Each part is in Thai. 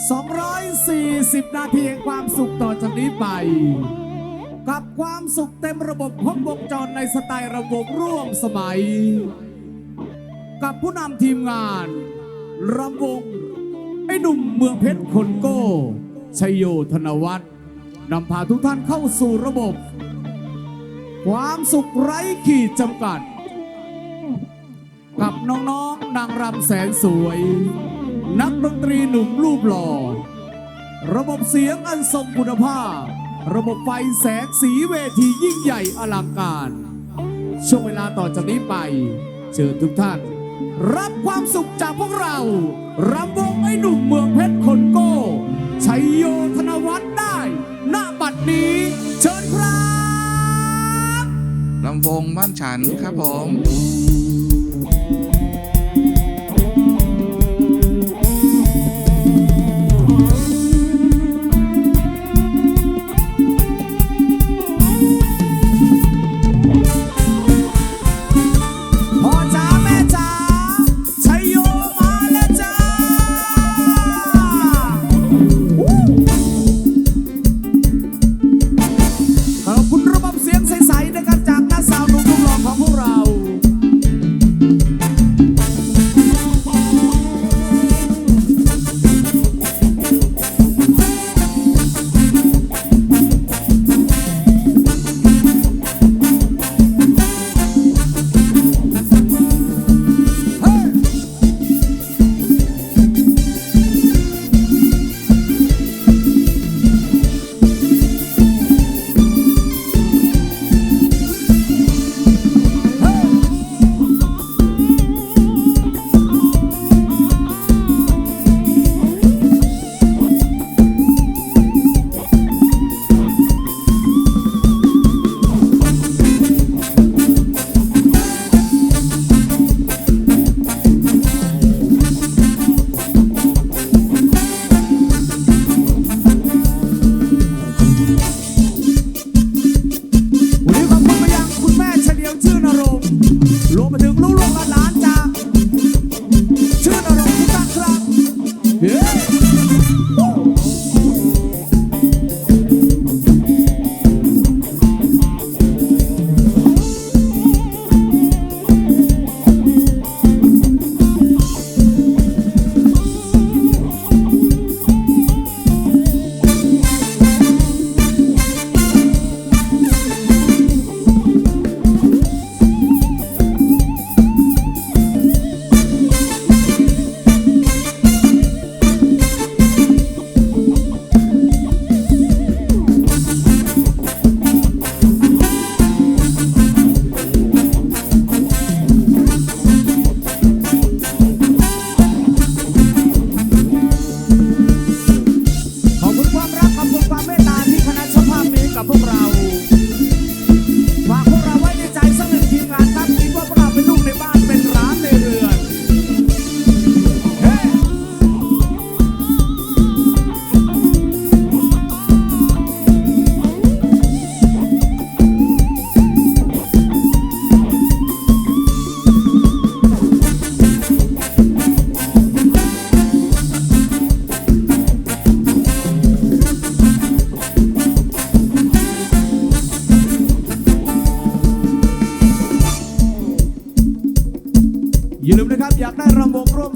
240 นาทีแห่งความสุขต่อจากนี้ไป กับความสุขเต็มระบบครบวงจรในสไตล์ระบบร่วมสมัย กับผู้นำทีมงานรำวงไอ้หนุ่มเมืองเพชรคนโก้ชยโยธนวัฒน์นำพาทุกท่านเข้าสู่ระบบ ความสุขไร้ขีดจำกัด กับน้องๆนางรำแสนสวย นักดนตรีหนุ่มรูปหล่อ ระบบเสียงอันทรงคุณภาพ ระบบไฟแสงสีเวทียิ่งใหญ่อลังการ ช่วงเวลาต่อจากนี้ไป เชิญทุกท่าน รับความสุขจากพวกเรา รำวงไอ้หนุ่มเมืองเพชรคนโก้ชัยโยธนวัฒน์ได้ ณ บัดนี้เชิญครับ ลำวงบ้านฉันครับผม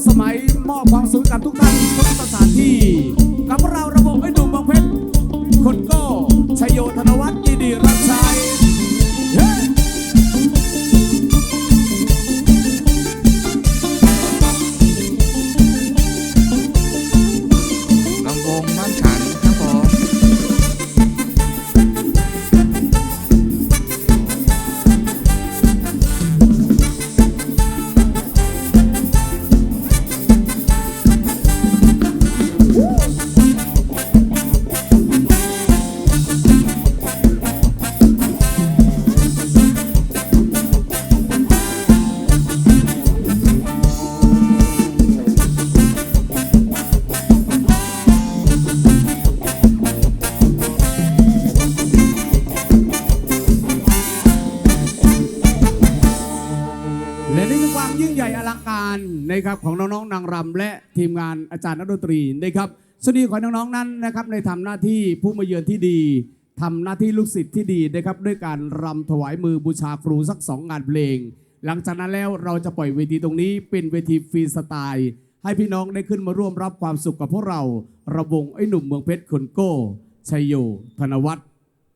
สมัยมอบความสุขกับทุกท่านทุกสถานที่ กับเรา และนี่คือความยิ่งใหญ่อลังการนะครับของน้องๆนางรำและทีมงานอาจารย์นักดนตรีนะครับสวัสดีขอให้น้องๆนั้นนะครับในทำหน้าที่ผู้มาเยือนที่ดีทำหน้าที่ลูกศิษย์ที่ดีนะครับด้วยการรำถวายมือบูชาครูสักสองงานเพลง หลังจากนั้นแล้วเราจะปล่อยเวทีตรงนี้เป็นเวทีฟรีสไตล์ ให้พี่น้องได้ขึ้นมาร่วมรับความสุขกับพวกเรา ระวงไอ้หนุ่มเมืองเพชรคนโก้ชัยโยธนวัฒน์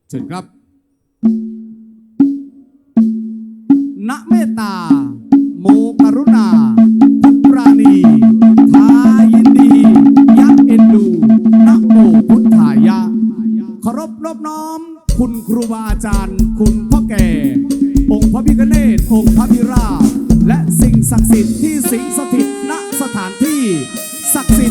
เชิญครับ คุณพ่อแก่ องค์พระพิฆเนศองค์พระพิราบและสิ่งศักดิ์สิทธิ์ที่สิงสถิตณสถานที่ศักดิ์สิทธิ์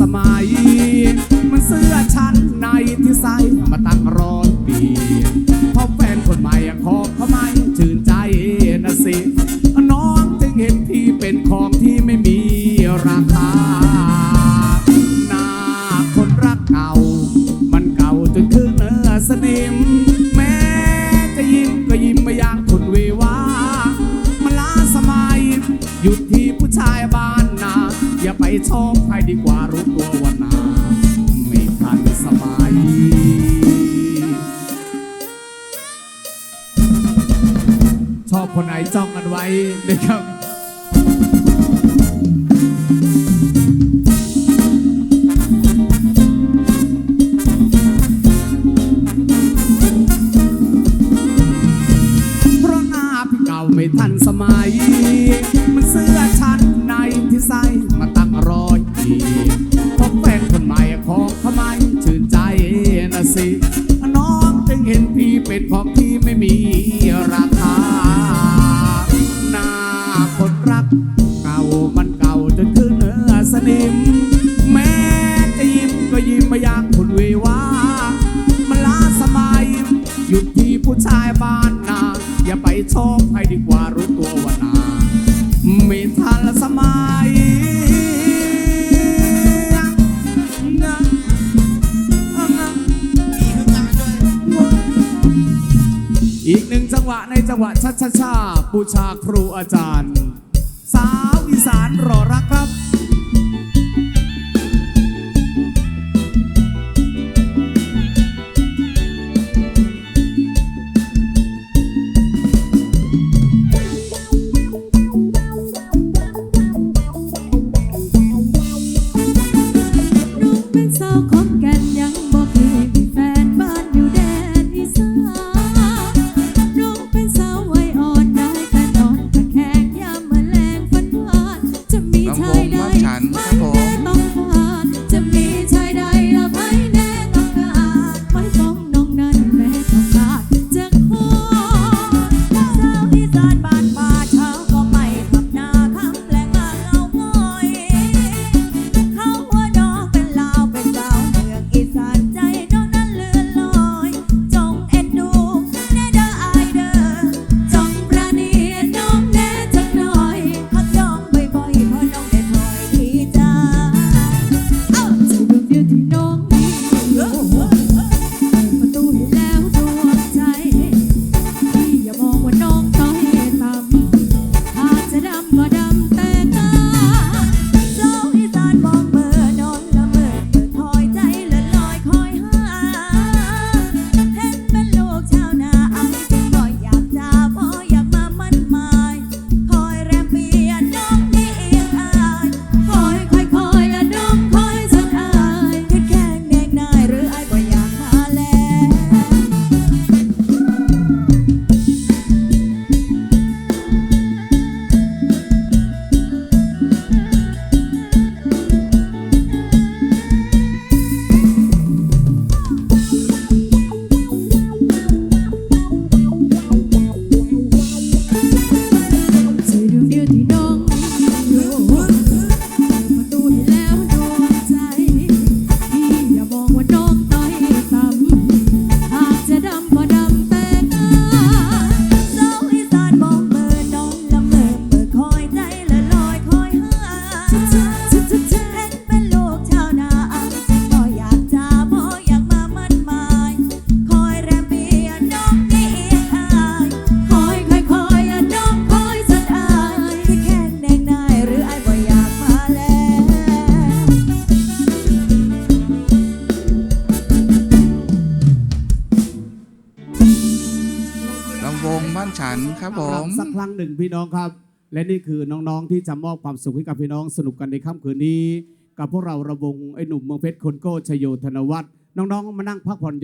สมัย มันเสื้อชั้นในที่ใส่มาตั้งร้อยปีพอแฟนคนใหม่ขอเขาไม่ชื่นใจนะสิ น้องจึงเห็นพี่เป็นของที่ไม่มีราคาหน้าคนรักเก่า มันเก่าจนถึงเนื้อสนิม แม้จะยิ้มก็ยิ้มไม่ย่างคนวิว ชอบใครดีกว่ารู้ตัววันนาไม่ทันสมัยชอบคนไหนจ้องกันไว้นะครับ ไม่ทันสมัยอีกหนึ่งจังหวะในจังหวะชัชชาบูชาครูอาจารย์ สาวอีสานรอรัก ครับผม สักครั้งหนึ่งพี่น้องครับ และนี่คือน้องๆที่จะมอบความสุขให้กับพี่น้องสนุกกันในค่ำคืนนี้ กับพวกเราระวงไอ้หนุ่มเมืองเพชรคนโก้ชโยธนวัฒน์น้องๆมานั่งพักผ่อน